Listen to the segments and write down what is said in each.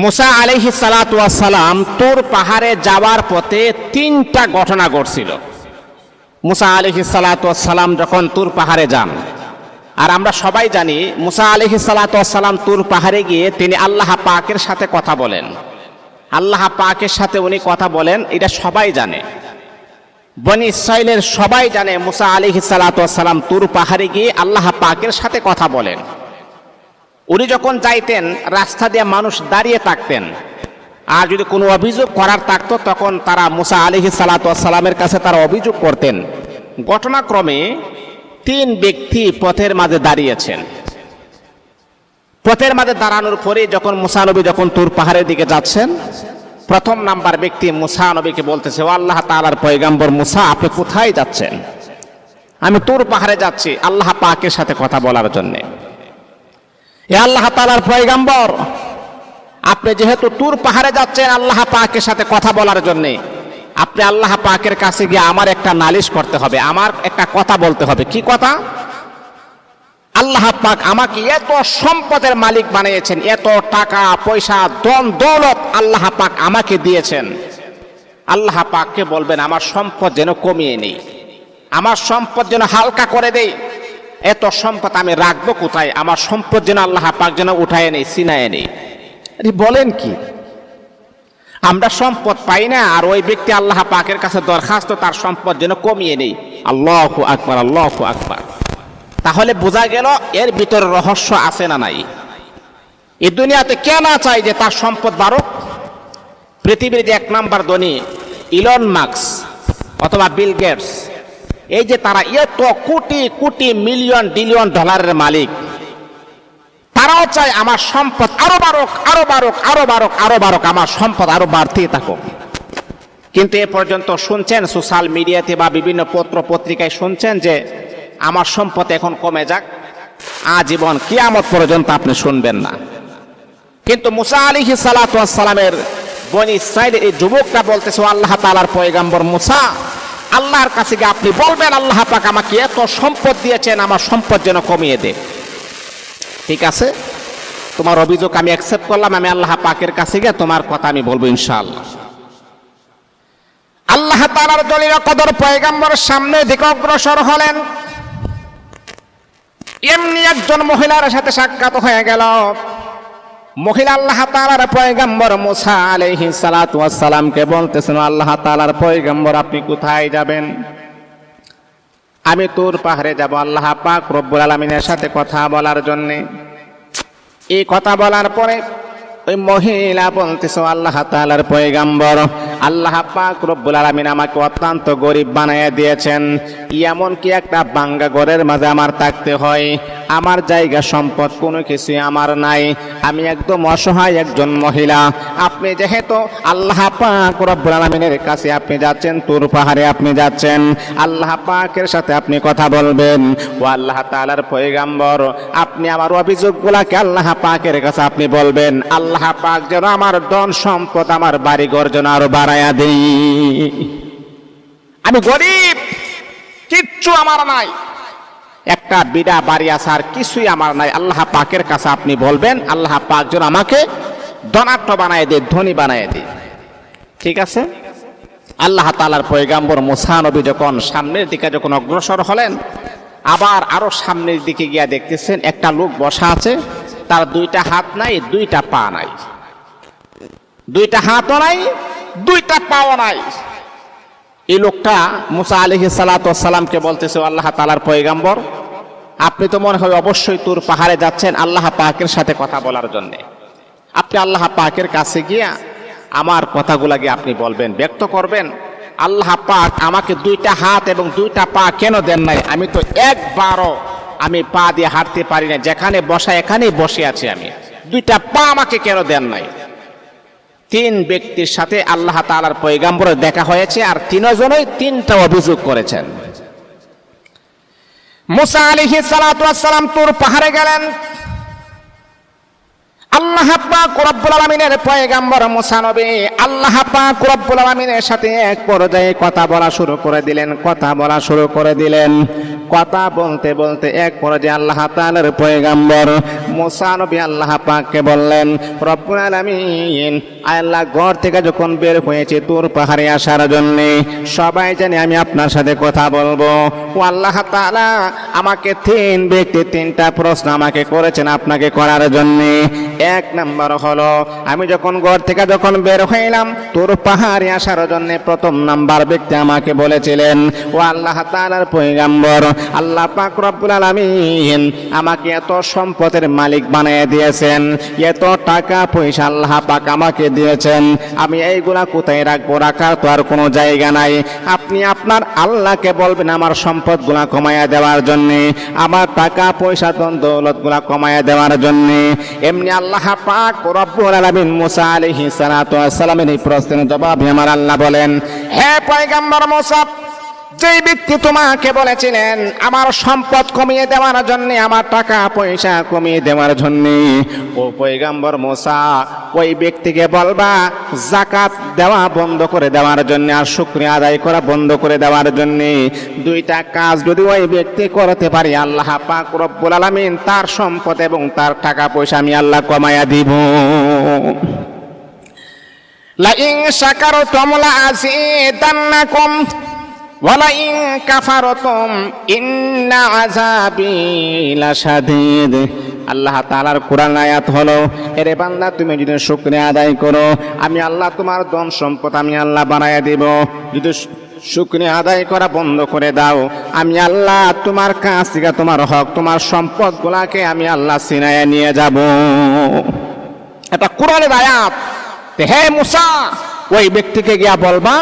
মুসা আলহি সালাম তোর পাহাড়ে যাওয়ার পথে তিনটা ঘটনা ঘটছিল। মুসা আলহি সালাম যখন তুর পাহাড়ে যান, আর আমরা সবাই জানি মুসা আলহি সালাম তুর পাহাড়ে গিয়ে তিনি আল্লাহ পাকের সাথে কথা বলেন। আল্লাহ পাকের সাথে উনি কথা বলেন, এটা সবাই জানে। বনি ইসরায়েলের সবাই জানে মুসা আলহি সালাম তুর পাহাড়ে গিয়ে আল্লাহ পাকের সাথে কথা বলেন। উনি যখন যাইতেন, রাস্তা দিয়ে মানুষ দাঁড়িয়ে থাকতেন। আর যদি কোনো অভিযোগ করার থাকতো, তখন তারা মুসা আলিহি সালাতামের কাছে তারা অভিযোগ করতেন। ঘটনাক্রমে তিন ব্যক্তি পথের মাঝে দাঁড়িয়েছেন। পথের মাঝে দাঁড়ানোর পরে যখন মুসানবী যখন তুর পাহাড়ের দিকে যাচ্ছেন, প্রথম নাম্বার ব্যক্তি মুসা নবীকে বলতেছে, ও আল্লাহ তালার পয়গাম্বর মুসা, আপনি কোথায় যাচ্ছেন? আমি তুর পাহাড়ে যাচ্ছি, আল্লাহ পাকের সাথে কথা বলার জন্যে। এ আল্লাহ তালার পয়গাম্বর, আপনি যেহেতু তুর পাহাড়ে যাচ্ছেন আল্লাহ পাকের সাথে কথা বলার জন্য, আপনি আল্লাহ পাকের কাছে গিয়ে আমার একটা নালিশ করতে হবে, আমার একটা কথা বলতে হবে। কি কথা? আল্লাহ পাক আমাকে এত সম্পদের মালিক বানিয়েছেন, এত টাকা, পয়সা দন দৌলত আল্লাহ পাক আমাকে দিয়েছেন। আল্লাহ পাককে বলবেন, আমার সম্পদ যেন কমিয়ে নেই, আমার সম্পদ যেন হালকা করে দেই। এত সম্পদ আমি রাখব কোথায়? আমার সম্পদ যেন আল্লাহ পাক যেন উঠায় নেই সিনায় নেই বলেন কি? আমরা সম্পদ পাই না, আর ওই ব্যক্তি আল্লাহ পাকের কাছে দরখাস্ত, তার সম্পদ যেন কমিয়ে নেই। আল্লাহ আকবার আল্লাহ আকবার। তাহলে বোঝা গেল এর ভিতরে রহস্য আছে না নাই? এ দুনিয়াতে কে না চাই যে তার সম্পদ বাড়ুক? পৃথিবীর যে এক নাম্বার ধনী, ইলন মার্কস অথবা বিল গেটস। এই যে তারা এত কোটি কোটি মিলিয়ন ডিলিয়ন ডলারের মালিক, তারাও চায় আমার সম্পদ আরও বারক আরও বারক আরও বারক আরও বারক আমার সম্পদ আরও বাড়তেই থাকুক। কিন্তু এ পর্যন্ত শুনছেন সোশ্যাল মিডিয়াতে বা বিভিন্ন পত্র পত্রিকায় শুনছেন যে আমার সম্পদ এখন কমে যাক, আজীবন কিয়ামত পর্যন্ত আপনি শুনবেন না। কিন্তু মুসা আলী সালামের বনি ইসরায়েল এই যুবকটা বলতেছে, "ও আল্লাহ তালার পয়গাম্বর মুসা আল্লাহর কাছে গিয়ে আপনি বলবেন, আল্লাহ পাক আমাকে এত সম্পদ দিয়েছেন, আমার সম্পদ যেন কমিয়ে দে ঠিক আছে? তোমার অভিযোগ আমি অ্যাকসেপ্ট করলাম, আমি আল্লাহ পাকের কাছে গিয়ে তোমার কথা আমি বলব ইনশাআল্লাহ। আল্লাহ তালার দলীয় কদর পয়গাম্বর সামনে দিকে অগ্রসর হলেন। এমনি একজন মহিলার সাথে সাক্ষাৎ হয়ে গেল। মহিলা আল্লাহ তালার পয়গাম্বর মুসা আলহি সালাতামকে বলতেছেন, আল্লাহ তালার আপনি কোথায় যাবেন? আমি তোর পাহাড়ে যাব, আল্লাহ পাক রব্বুল আলমিনের সাথে কথা বলার জন্যে। এই কথা বলার পরে ওই মহিলা বলতেছ, আল্লাহ তালার পয়গাম্বর, আল্লাহ পাক রব্বুল আলমিন আমাকে অত্যন্ত গরিব বানাইয়া দিয়েছেন। এমন কি একটা বাঙ্গা ঘরের মাঝে আমার থাকতে হয়। আমার জায়গা সম্পদ কোনো কিছুই আমার নাই। আমি একদম অসহায় একজন মহিলা। আপনি যেহেতু আল্লাহ পাক রব্বুল আলমিনের কাছে আপনি যাচ্ছেন, তুর পাহাড়ে আপনি যাচ্ছেন, আল্লাহ পাকের সাথে আপনি কথা বলবেন। ও আল্লাহ তালার পয়গাম্বর, আপনি আমার অভিযোগগুলাকে আল্লাহ পাকের কাছে আপনি বলবেন। আল্লাহ পাক যেন আমার ধন সম্পদ আমার বাড়িঘর যেন আরও বাড়াইয়া দেই আমি গরিব, কিচ্ছু আমার নাই। একটা বিড়া বাড়ি আসার কিছুই আমার নাই। আল্লাহ পাকের কাছে আপনি বলবেন, আল্লাহ পাক যেন আমাকে ধনাঢ্য বানায় দে, ধনী বানায় দে। ঠিক আছে? আল্লাহ তালার পয়গাম্বর মুসানবী যখন সামনের দিকে যখন অগ্রসর হলেন, আবার আরও সামনের দিকে গিয়া দেখতেছেন, একটা লোক বসা আছে, তার দুইটা হাত নাই, দুইটা পা নাই। দুইটা হাতও নাই, দুইটা পাও নাই। এই লোকটা মুসা আলহি সালাতামকে বলতেছে আল্লাহ তালার পয়গাম্বর, আপনি তো মনে হয় অবশ্যই তোর পাহাড়ে যাচ্ছেন আল্লাহ পাকের সাথে কথা বলার জন্যে। আপনি আল্লাহ পাকের কাছে গিয়া আমার কথাগুলা গিয়ে আপনি বলবেন, ব্যক্ত করবেন। আল্লাহ পাক আমাকে দুইটা হাত এবং দুইটা পা কেন দেন নাই? আমি তো একবারও আমি পা দিয়ে হাঁটতে পারি না যেখানে বসা, এখানেই বসে আছি আমি। দুইটা পা আমাকে কেন দেন নাই? তিন ব্যক্তির সাথে আল্লাহ তালার পয়গাম্বরের দেখা হয়েছে আর তিনজনই তিনটা অভিযোগ করেছেন। মুসা আলিহি সালাম তোর পাহাড়ে গেলেন। আল্লাহ পাক রব্বুল আলামিনের পয়গাম্বর মুসা আল্লাহ পাক রব্বুল আলামিনের সাথে এক পর্যায়ে কথা বলা শুরু করে দিলেন, কথা বলা শুরু করে দিলেন। কথা বলতে বলতে এক পর্যায়ে আল্লাহ তাআলার পয়গাম্বর মুসা আল্লাহ পাককে বললেন, রব্বুল আলামিন আল্লাহ ঘর থেকে যখন বের হয়েছে তোর পাহাড়ে আসার জন্য, সবাই জানে আমি আপনার সাথে কথা বলব। ও আল্লাহ তাআলা আমাকে তিন ব্যক্তি, তিনটা প্রশ্ন আমাকে করেছেন আপনাকে করার জন্য। এক নাম্বার হলো, আমি যখন ঘর থেকে যখন বের হইলাম তোর পাহাড়ে আসার জন্য প্রথম নাম্বার ব্যক্তি আমাকে বলেছিলেন, ও আল্লাহ তাআলার পয়গাম্বর, আল্লাহ পাক আলামিন আমাকে এত সম্পদের মালিক বানিয়ে দিয়েছেন, এত টাকা পয়সা আল্লাহ পাক আমাকে দিয়েছেন। আমি এইগুলা কোথায় রাখব? রাখার তো আর কোনো জায়গা নাই। আপনি আপনার আল্লাহকে বলবেন আমার সম্পদগুলা কমাইয়া দেওয়ার জন্যে, আমার টাকা, পয়সা দন দৌলতগুলা কমাইয়া দেওয়ার জন্যে। এমনি আল্লাহ পাক রব্বুল আলমিন মুসা আলাইহিস সালাতু ওয়াস এই প্রশ্নের জবাবে আমার আল্লাহ বলেন, হে পাইগাম্বার মুসা যেই ব্যক্তি তোমাকে বলেছিলেন, আমার সম্পদ কমিয়ে দেওয়ার জন্য, আমার টাকা পয়সা কমিয়ে দেওয়ার জন্য। ও পৈগম্বর মোসা ওই ব্যক্তিকে বলবা, জাকাত দেওয়া বন্ধ করে দেওয়ার জন্য আর শুক্রিয়া আদায় করা বন্ধ করে দেওয়ার জন্য। দুইটা কাজ যদি ওই ব্যক্তি করতে পারি, আল্লাহ পাক রব্বুল আলামিন তার সম্পদ এবং তার টাকা পয়সা আমি আল্লাহ কমায়া দিব। লাইন শাকারতুম লাযিদান্নাকুম ওয়ালাইন কাফারতুম ইন্না আযাবি লাশাদীদ। আল্লাহ তাআলার কোরআন আয়াত হলো, এরে বান্দা, তুমি যদি শুকরিয়া আদায় করো, আমি আল্লাহ তোমার ধন সম্পদ আমি আল্লাহ বানায়া দেব। যদি শুকরিয়া আদায় করা বন্ধ করে দাও, আমি আল্লাহ তোমার কাছ থেকে তোমার হক, তোমার সম্পদ গুলাকে আমি আল্লাহ সিনায়া নিয়ে যাব। এটা কোরআনের আয়াত। হে মুসা, ওই ব্যক্তিকে গিয়া বলবা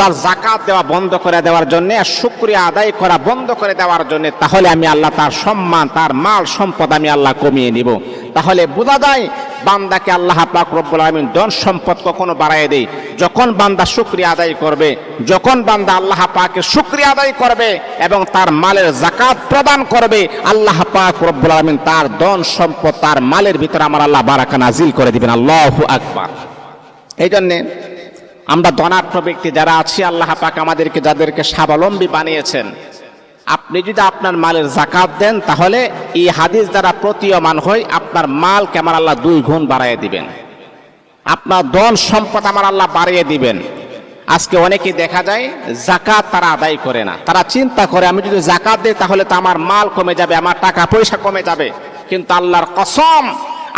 তার জাকাত দেওয়া বন্ধ করে দেওয়ার জন্য শুক্রিয়া আদায় করা বন্ধ করে দেওয়ার জন্য, তাহলে আমি আল্লাহ তার সম্মান, তার মাল, সম্পদ আমি আল্লাহ কমিয়ে নিব। তাহলে বোঝা যায়, বান্দাকে আল্লাহ পাক রব্বুল আলামিন ধন সম্পদ কখনো বাড়ায় দেয়। যখন বান্দা শুক্রিয়া আদায় করবে, যখন বান্দা আল্লাহ পাকে শুক্রিয়া আদায় করবে এবং তার মালের জাকাত প্রদান করবে, আল্লাহ পাক রব্বুল আলামিন তার ধন সম্পদ, তার মালের ভিতরে আমার আল্লাহ বারাকা নাজিল করে দিবেন। আল্লাহু আকবার। এই জন্যে আমরা ধনাঢ্য ব্যক্তি যারা আছি, আল্লাহ পাক আমাদেরকে যাদেরকে স্বাবলম্বী বানিয়েছেন, আপনি যদি আপনার মালের জাকাত দেন, তাহলে এই হাদিস দ্বারা প্রতীয়মান হয় আপনার মাল কেমন আল্লাহ দুই গুণ বাড়াইয়ে দিবেন। আপনার ধন সম্পদ আমার আল্লাহ বাড়িয়ে দিবেন। আজকে অনেকে দেখা যায় জাকাত তারা আদায় করে না। তারা চিন্তা করে, আমি যদি জাকাত দিই, তাহলে তো আমার মাল কমে যাবে, আমার টাকা পয়সা কমে যাবে। কিন্তু আল্লাহর কসম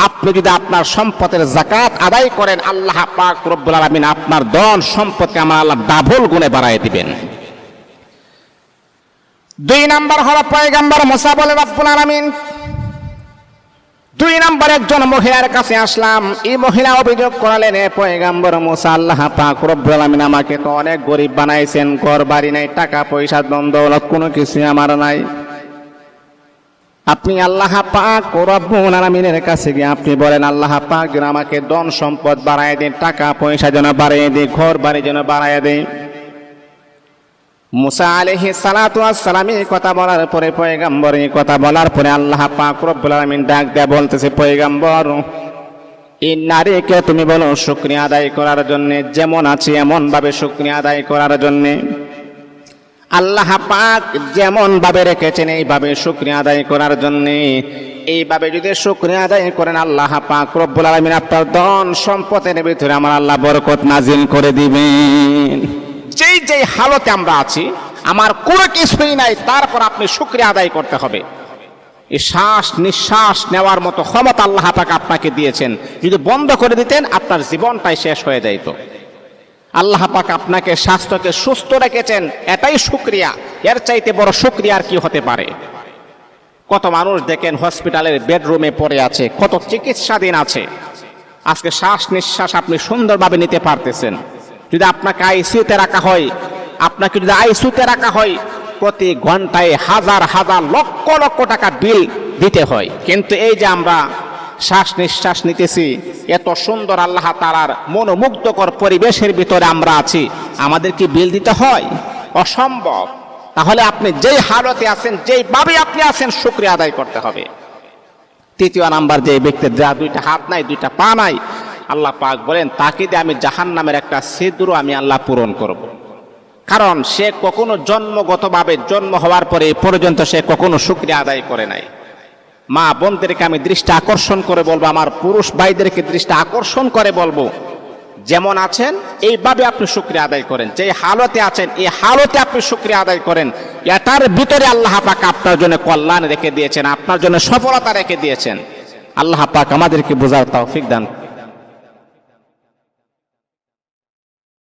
আপনি যদি আপনার সম্পদের জাকাত আদায় করেন, আল্লাহ পাক রব্বুল আলামিন আপনার দন সম্পদকে আমার আল্লাহ ডাবল গুণে বাড়ায় দিবেন। দুই নাম্বার হল পয়গাম্বর মোসা বলে, রব্বুল আলামিন, দুই নম্বর একজন মহিলার কাছে আসলাম। এই মহিলা অভিযোগ করালেন পয়গাম্বর মোসা, আল্লাহ পাক রব্বুল আলামিন আমাকে তো অনেক গরিব বানাইছেন ঘর বাড়ি নাই, টাকা পয়সা দ্বন্দ্ব কোনো কিছু আমার নাই। আপনি আল্লাহ পাক রব্বুল আলামিনের কাছে গিয়ে আপনি বলেন, আল্লাহ পাক যেন আমাকে ধন সম্পদ বাড়ায় দিন, টাকা পয়সা যেন বাড়িয়ে দিন, ঘর বাড়ি যেন বাড়ায় দিন। মুসা আলাইহি সালাতু সালাম এই কথা বলার পরে, পয়গাম্বর এই কথা বলার পরে আল্লাহ পাক রব্বুল আলামিন ডাক দেয়া বলতেছে, পয়গাম্বর এই নারীকে তুমি বলো, শুকরিয়া আদায় করার জন্য, যেমন আছে এমন ভাবে শুকরিয়া আদায় করার জন্য। আল্লাহ পাক যেমন ভাবে রেখেছেন, এইভাবে শুকরিয়া আদায় করার জন্য। এইভাবে যদি শুকরিয়া আদায় করেন, আল্লাহ পাক রব্বুল আলামিন আপনার ধন সম্পদের ভিতরে আমার আল্লাহ বরকত নাজিল করে দিবেন। যেই যেই হালতে আমরা আছি, আমার কোনো কিছুই নাই, তারপর আপনি শুক্রিয়া আদায় করতে হবে। এই শ্বাস নিঃশ্বাস নেওয়ার মতো ক্ষমতা আল্লাহ পাক আপনাকে দিয়েছেন। যদি বন্ধ করে দিতেন, আপনার জীবনটাই শেষ হয়ে যাইত। আল্লাহ পাক আপনাকে স্বাস্থ্যকে সুস্থ রেখেছেন, এটাই শুক্রিয়া। এর চাইতে বড় শুক্রিয়া আর কি হতে পারে? কত মানুষ দেখেন হসপিটালের বেডরুমে পড়ে আছে, কত চিকিৎসাধীন আছে। আজকে শ্বাস নিঃশ্বাস আপনি সুন্দরভাবে নিতে পারতেছেন। যদি আপনাকে আইসিউতে রাখা হয়, আপনাকে যদি আইসিউতে রাখা হয়, প্রতি ঘন্টায় হাজার হাজার লক্ষ লক্ষ টাকা বিল দিতে হয়। কিন্তু এই যে আমরা শ্বাস নিঃশ্বাস নিতেছি। এত সুন্দর আল্লাহ তালার মনোমুগ্ধকর পরিবেশের ভিতরে আমরা আছি। আমাদের কি বিল দিতে হয়? অসম্ভব। তাহলে আপনি যেই হালতে আছেন যেইভাবে আপনি আছেন, শুক্রিয়া আদায় করতে হবে। তৃতীয় নাম্বার, যে ব্যক্তির যা দুইটা হাত নাই, দুইটা পা নাই, আল্লাহ পাক বলেন, তাকে দিয়ে আমি জাহান নামের একটা সিদ্র আমি আল্লাহ পূরণ করব। কারণ সে কখনো জন্মগতভাবে জন্ম হওয়ার পরে পর্যন্ত সে কখনো শুক্রিয়া আদায় করে নাই। মা বোনদেরকে আমি দৃষ্টি আকর্ষণ করে বলব, আমার পুরুষ ভাইদেরকে দৃষ্টি আকর্ষণ করে বলব, যেমন আছেন, এইভাবে আপনি শুক্রিয়া আদায় করেন। যে হালতে আছেন, এই হালতে আপনি শুক্রিয়া আদায় করেন। এটার ভিতরে আল্লাহ পাক আপনার জন্য কল্যাণ রেখে দিয়েছেন, আপনার জন্য সফলতা রেখে দিয়েছেন। আল্লাহ পাক আমাদেরকে বোঝার তৌফিক দান